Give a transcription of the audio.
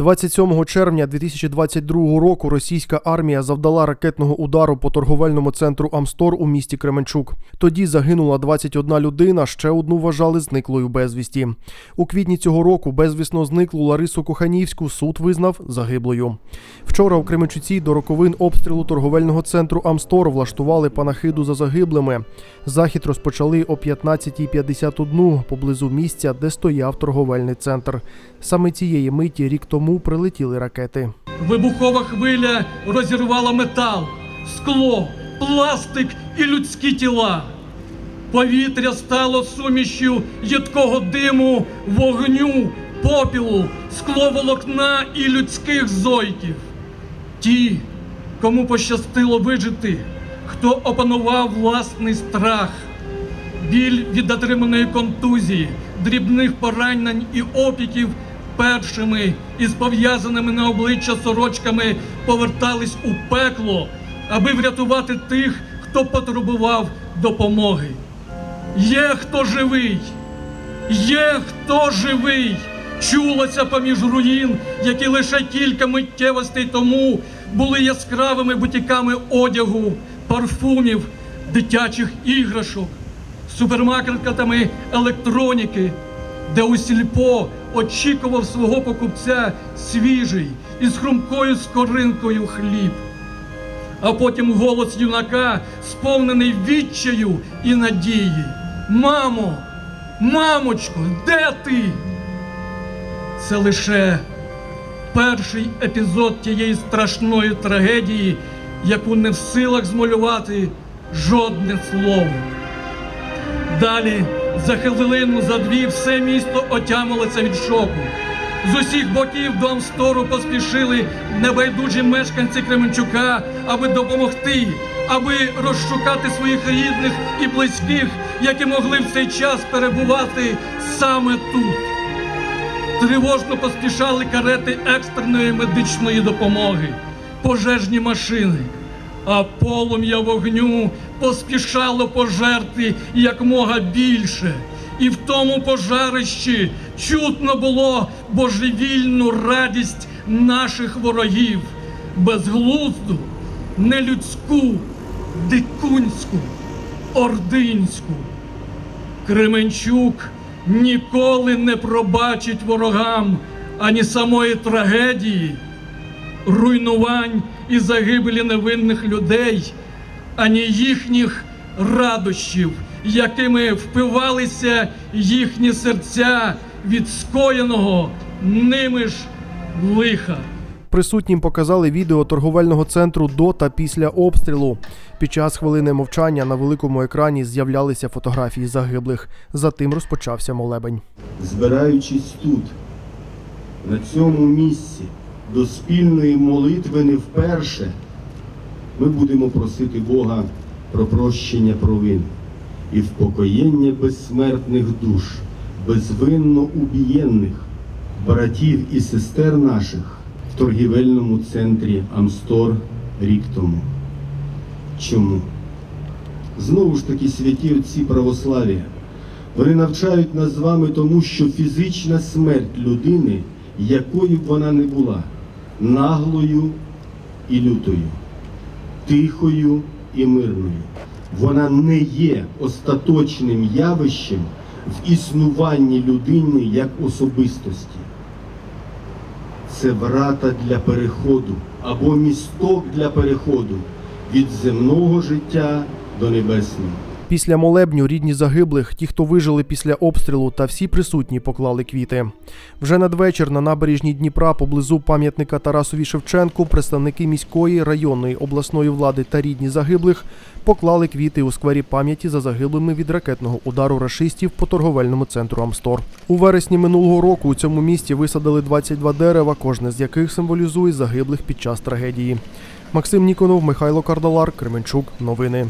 27 червня 2022 року російська армія завдала ракетного удару по торговельному центру Амстор у місті Кременчук. Тоді загинула 21 людина, ще одну вважали зниклою безвісті. У квітні цього року безвісно зниклу Ларису Коханівську суд визнав загиблою. Вчора у Кременчуці до роковин обстрілу торговельного центру Амстор влаштували панахиду за загиблими. Захід розпочали о 15.51 поблизу місця, де стояв торговельний центр. Саме цієї миті рік тому прилетіли ракети. Вибухова хвиля розірвала метал, скло, пластик і людські тіла. Повітря стало сумішю їдкого диму, вогню, попілу, скловолокна і людських зойків. Ті, кому пощастило вижити, хто опанував власний страх, біль від отриманої контузії, дрібних поранень і опіків першими із пов'язаними на обличчя сорочками повертались у пекло, аби врятувати тих, хто потребував допомоги. Є хто живий, є хто живий. Чулося поміж руїн, які лише кілька миттєвостей тому були яскравими бутіками одягу, парфумів, дитячих іграшок, супермаркетами електроніки, де у сільпо очікував свого покупця свіжий із хрумкою скоринкою хліб. А потім голос юнака, сповнений відчаю і надії. Мамо, мамочко, де ти? Це лише перший епізод тієї страшної трагедії, яку не в силах змалювати жодне слово. Далі за хвилину, за дві все місто отямилося від шоку. З усіх боків до Амстору поспішили небайдужі мешканці Кременчука, аби допомогти, аби розшукати своїх рідних і близьких, які могли в цей час перебувати саме тут. Тривожно поспішали карети екстреної медичної допомоги, пожежні машини, а полум'я вогню поспішало пожерти якмога більше. І в тому пожарищі чутно було божевільну радість наших ворогів, безглузду, нелюдську, дикунську, ординську. Кременчук ніколи не пробачить ворогам ані самої трагедії, руйнувань і загибелі невинних людей, ані їхніх радощів, якими впивалися їхні серця від скоєного ними ж лиха. Присутнім показали відео торговельного центру до та після обстрілу. Під час хвилини мовчання на великому екрані з'являлися фотографії загиблих. Затим розпочався молебень. збираючись тут, на цьому місці, до спільної молитви не вперше, ми будемо просити Бога про прощення провин і впокоєння безсмертних душ, безвинно убієнних, братів і сестер наших в торгівельному центрі Амстор рік тому. Чому? Знову ж таки святі отці православ'я. Вони навчають нас з вами тому, що фізична смерть людини, якою б вона не була, наглою і лютою, тихою і мирною, вона не є остаточним явищем в існуванні людини як особистості. Це врата для переходу або місток для переходу від земного життя до небесного. Після молебню рідні загиблих, ті, хто вижили після обстрілу, та всі присутні поклали квіти. Вже надвечір на набережній Дніпра поблизу пам'ятника Тарасові Шевченку представники міської, районної, обласної влади та рідні загиблих поклали квіти у сквері пам'яті за загиблими від ракетного удару рашистів по торговельному центру Амстор. У вересні минулого року у цьому місті висадили 22 дерева, кожне з яких символізує загиблих під час трагедії. Максим Ніконов, Михайло Кардалар, Кременчук. Новини.